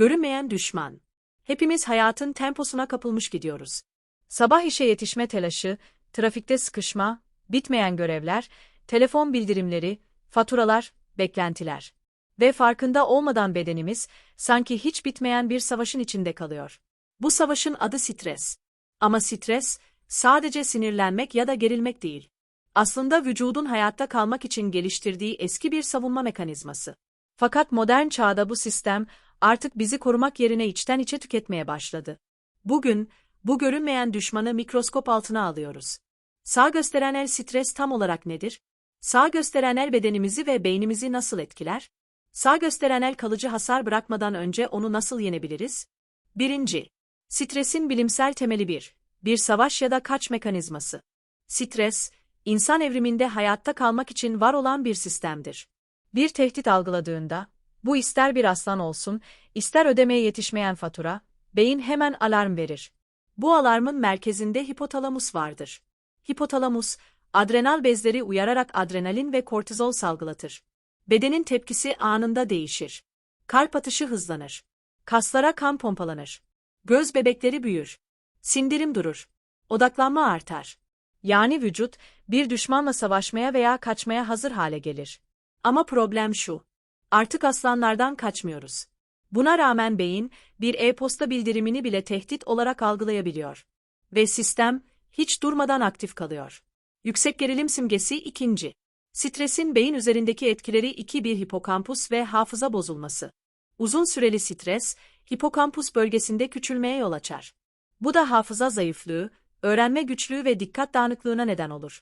Görünmeyen düşman. Hepimiz hayatın temposuna kapılmış gidiyoruz. Sabah işe yetişme telaşı, trafikte sıkışma, bitmeyen görevler, telefon bildirimleri, faturalar, beklentiler. Ve farkında olmadan bedenimiz, sanki hiç bitmeyen bir savaşın içinde kalıyor. Bu savaşın adı stres. Ama stres, sadece sinirlenmek ya da gerilmek değil. Aslında vücudun hayatta kalmak için geliştirdiği eski bir savunma mekanizması. Fakat modern çağda bu sistem artık bizi korumak yerine içten içe tüketmeye başladı. Bugün, bu görünmeyen düşmanı mikroskop altına alıyoruz. Sağ gösteren el stres tam olarak nedir? Sağ gösteren el bedenimizi ve beynimizi nasıl etkiler? Sağ gösteren el kalıcı hasar bırakmadan önce onu nasıl yenebiliriz? Birinci, stresin bilimsel temeli bir, bir savaş ya da kaç mekanizması. Stres, insan evriminde hayatta kalmak için var olan bir sistemdir. Bir tehdit algıladığında, bu ister bir aslan olsun, ister ödemeye yetişmeyen fatura, beyin hemen alarm verir. Bu alarmın merkezinde hipotalamus vardır. Hipotalamus, adrenal bezleri uyararak adrenalin ve kortizol salgılatır. Bedenin tepkisi anında değişir. Kalp atışı hızlanır. Kaslara kan pompalanır. Göz bebekleri büyür. Sindirim durur. Odaklanma artar. Yani vücut, bir düşmanla savaşmaya veya kaçmaya hazır hale gelir. Ama problem şu. Artık aslanlardan kaçmıyoruz. Buna rağmen beyin, bir e-posta bildirimini bile tehdit olarak algılayabiliyor. Ve sistem, hiç durmadan aktif kalıyor. Yüksek gerilim simgesi ikinci. Stresin beyin üzerindeki etkileri 2-1 hipokampus ve hafıza bozulması. Uzun süreli stres, hipokampus bölgesinde küçülmeye yol açar. Bu da hafıza zayıflığı, öğrenme güçlüğü ve dikkat dağınıklığına neden olur.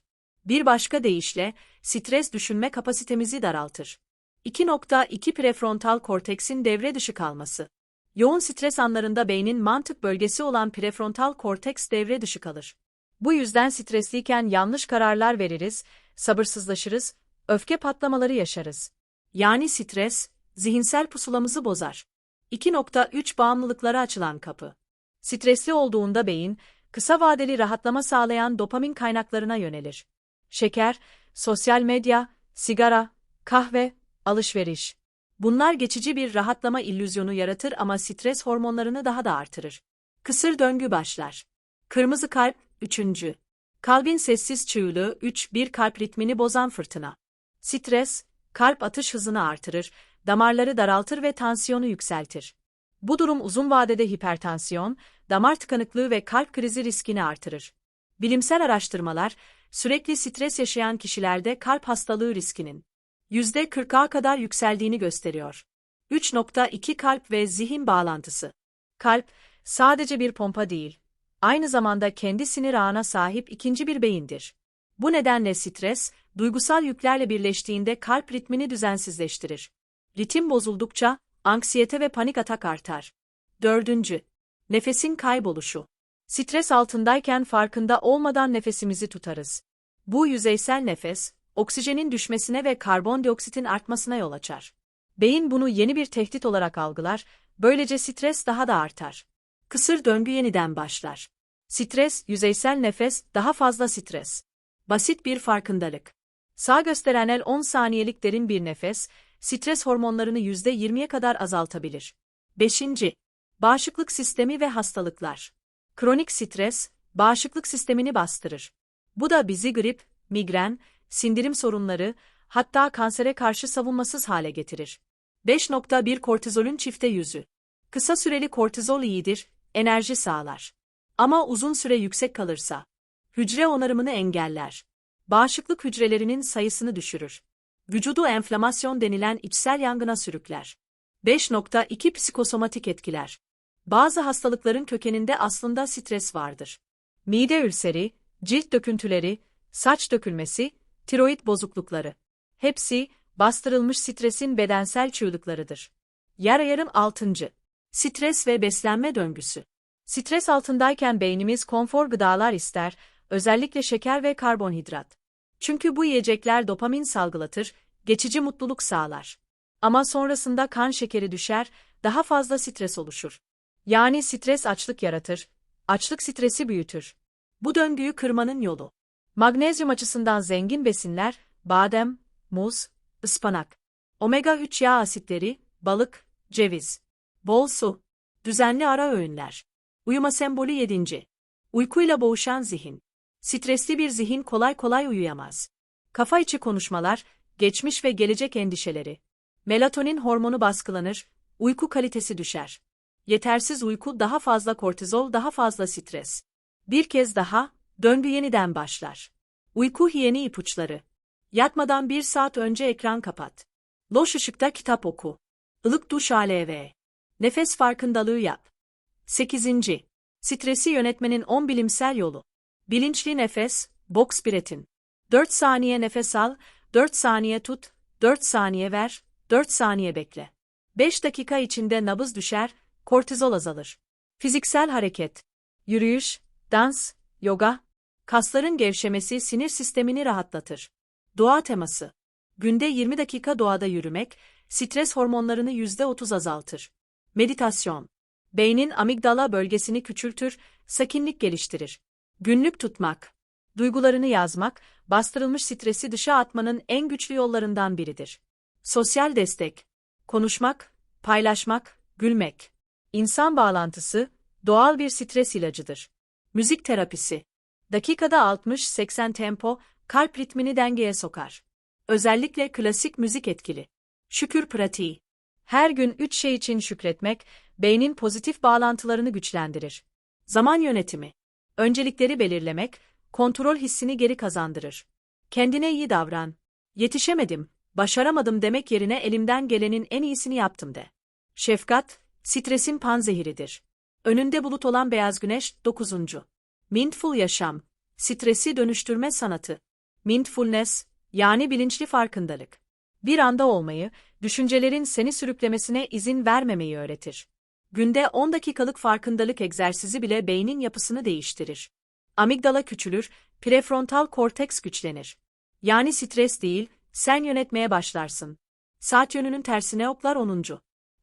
Bir başka deyişle, stres düşünme kapasitemizi daraltır. 2.2 prefrontal korteksin devre dışı kalması. Yoğun stres anlarında beynin mantık bölgesi olan prefrontal korteks devre dışı kalır. Bu yüzden stresliyken yanlış kararlar veririz, sabırsızlaşırız, öfke patlamaları yaşarız. Yani stres, zihinsel pusulamızı bozar. 2.3 bağımlılıklara açılan kapı. Stresli olduğunda beyin, kısa vadeli rahatlama sağlayan dopamin kaynaklarına yönelir. Şeker, sosyal medya, sigara, kahve, alışveriş. Bunlar geçici bir rahatlama illüzyonu yaratır ama stres hormonlarını daha da artırır. Kısır döngü başlar. Kırmızı kalp, üçüncü. Kalbin sessiz çığlığı 3 bir kalp ritmini bozan fırtına. Stres, kalp atış hızını artırır, damarları daraltır ve tansiyonu yükseltir. Bu durum uzun vadede hipertansiyon, damar tıkanıklığı ve kalp krizi riskini artırır. Bilimsel araştırmalar, sürekli stres yaşayan kişilerde kalp hastalığı riskinin %40'a kadar yükseldiğini gösteriyor. 3.2 kalp ve zihin bağlantısı. Kalp, sadece bir pompa değil, aynı zamanda kendi sinir ağına sahip ikinci bir beyindir. Bu nedenle stres, duygusal yüklerle birleştiğinde kalp ritmini düzensizleştirir. Ritim bozuldukça, anksiyete ve panik atak artar. Dördüncü, nefesin kayboluşu. Stres altındayken farkında olmadan nefesimizi tutarız. Bu yüzeysel nefes, oksijenin düşmesine ve karbondioksitin artmasına yol açar. Beyin bunu yeni bir tehdit olarak algılar, böylece stres daha da artar. Kısır döngü yeniden başlar. Stres, yüzeysel nefes, daha fazla stres. Basit bir farkındalık. Sağ gösteren el 10 saniyelik derin bir nefes, stres hormonlarını %20'ye kadar azaltabilir. 5. Bağışıklık sistemi ve hastalıklar. Kronik stres, bağışıklık sistemini bastırır. Bu da bizi grip, migren, sindirim sorunları, hatta kansere karşı savunmasız hale getirir. 5.1 Kortizolün çifte yüzü. Kısa süreli kortizol iyidir, enerji sağlar. Ama uzun süre yüksek kalırsa, hücre onarımını engeller. Bağışıklık hücrelerinin sayısını düşürür. Vücudu enflamasyon denilen içsel yangına sürükler. 5.2 Psikosomatik etkiler. Bazı hastalıkların kökeninde aslında stres vardır. Mide ülseri, cilt döküntüleri, saç dökülmesi, tiroid bozuklukları. Hepsi, bastırılmış stresin bedensel çığlıklarıdır. Yer ayarım 6. Stres ve beslenme döngüsü. Stres altındayken beynimiz konfor gıdalar ister, özellikle şeker ve karbonhidrat. Çünkü bu yiyecekler dopamin salgılatır, geçici mutluluk sağlar. Ama sonrasında kan şekeri düşer, daha fazla stres oluşur. Yani stres açlık yaratır, açlık stresi büyütür. Bu döngüyü kırmanın yolu. Magnezyum açısından zengin besinler, badem, muz, ıspanak. Omega 3 yağ asitleri, balık, ceviz. Bol su. Düzenli ara öğünler. Uyuma sembolü 7. Uykuyla boğuşan zihin. Stresli bir zihin kolay kolay uyuyamaz. Kafa içi konuşmalar, geçmiş ve gelecek endişeleri. Melatonin hormonu baskılanır, uyku kalitesi düşer. Yetersiz uyku daha fazla kortizol, daha fazla stres. Bir kez daha, döngü yeniden başlar. Uyku hiyeni ipuçları. Yatmadan bir saat önce ekran kapat. Loş ışıkta kitap oku. Ilık duş ALV. Nefes farkındalığı yap. 8. Stresi yönetmenin 10 bilimsel yolu. Bilinçli nefes, box biretin. 4 saniye nefes al, 4 saniye tut, 4 saniye ver, 4 saniye bekle. 5 dakika içinde nabız düşer, kortizol azalır. Fiziksel hareket. Yürüyüş, dans, yoga. Kasların gevşemesi sinir sistemini rahatlatır. Doğa teması. Günde 20 dakika doğada yürümek, stres hormonlarını %30 azaltır. Meditasyon. Beynin amigdala bölgesini küçültür, sakinlik geliştirir. Günlük tutmak. Duygularını yazmak, bastırılmış stresi dışa atmanın en güçlü yollarından biridir. Sosyal destek. Konuşmak, paylaşmak, gülmek. İnsan bağlantısı, doğal bir stres ilacıdır. Müzik terapisi. Dakikada 60-80 tempo, kalp ritmini dengeye sokar. Özellikle klasik müzik etkili. Şükür pratiği. Her gün üç şey için şükretmek, beynin pozitif bağlantılarını güçlendirir. Zaman yönetimi. Öncelikleri belirlemek, kontrol hissini geri kazandırır. Kendine iyi davran. Yetişemedim, başaramadım demek yerine elimden gelenin en iyisini yaptım de. Şefkat, stresin panzehiridir. Önünde bulut olan beyaz güneş 9. Mindful yaşam, stresi dönüştürme sanatı. Mindfulness, yani bilinçli farkındalık. Bir anda olmayı, düşüncelerin seni sürüklemesine izin vermemeyi öğretir. Günde 10 dakikalık farkındalık egzersizi bile beynin yapısını değiştirir. Amigdala küçülür, prefrontal korteks güçlenir. Yani stres değil, sen yönetmeye başlarsın. Saat yönünün tersine oklar 10.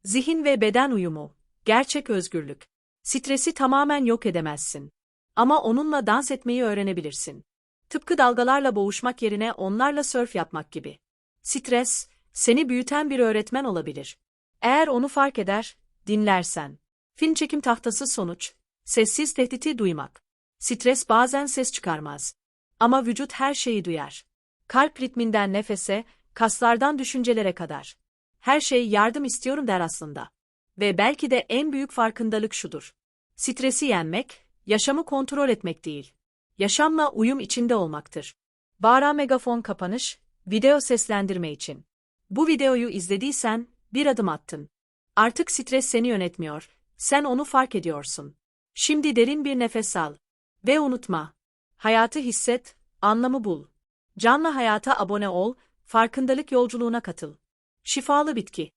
Zihin ve beden uyumu. Gerçek özgürlük. Stresi tamamen yok edemezsin. Ama onunla dans etmeyi öğrenebilirsin. Tıpkı dalgalarla boğuşmak yerine onlarla sörf yapmak gibi. Stres, seni büyüten bir öğretmen olabilir. Eğer onu fark eder, dinlersen. Film çekim tahtası sonuç. Sessiz tehditi duymak. Stres bazen ses çıkarmaz. Ama vücut her şeyi duyar. Kalp ritminden nefese, kaslardan düşüncelere kadar. Her şey yardım istiyorum der aslında. Ve belki de en büyük farkındalık şudur. Stresi yenmek, yaşamı kontrol etmek değil. Yaşamla uyum içinde olmaktır. Bağıra megafon kapanış, video seslendirme için. Bu videoyu izlediysen, bir adım attın. Artık stres seni yönetmiyor, sen onu fark ediyorsun. Şimdi derin bir nefes al. Ve unutma. Hayatı hisset, anlamı bul. Canlı hayata abone ol, farkındalık yolculuğuna katıl. Şifalı bitki.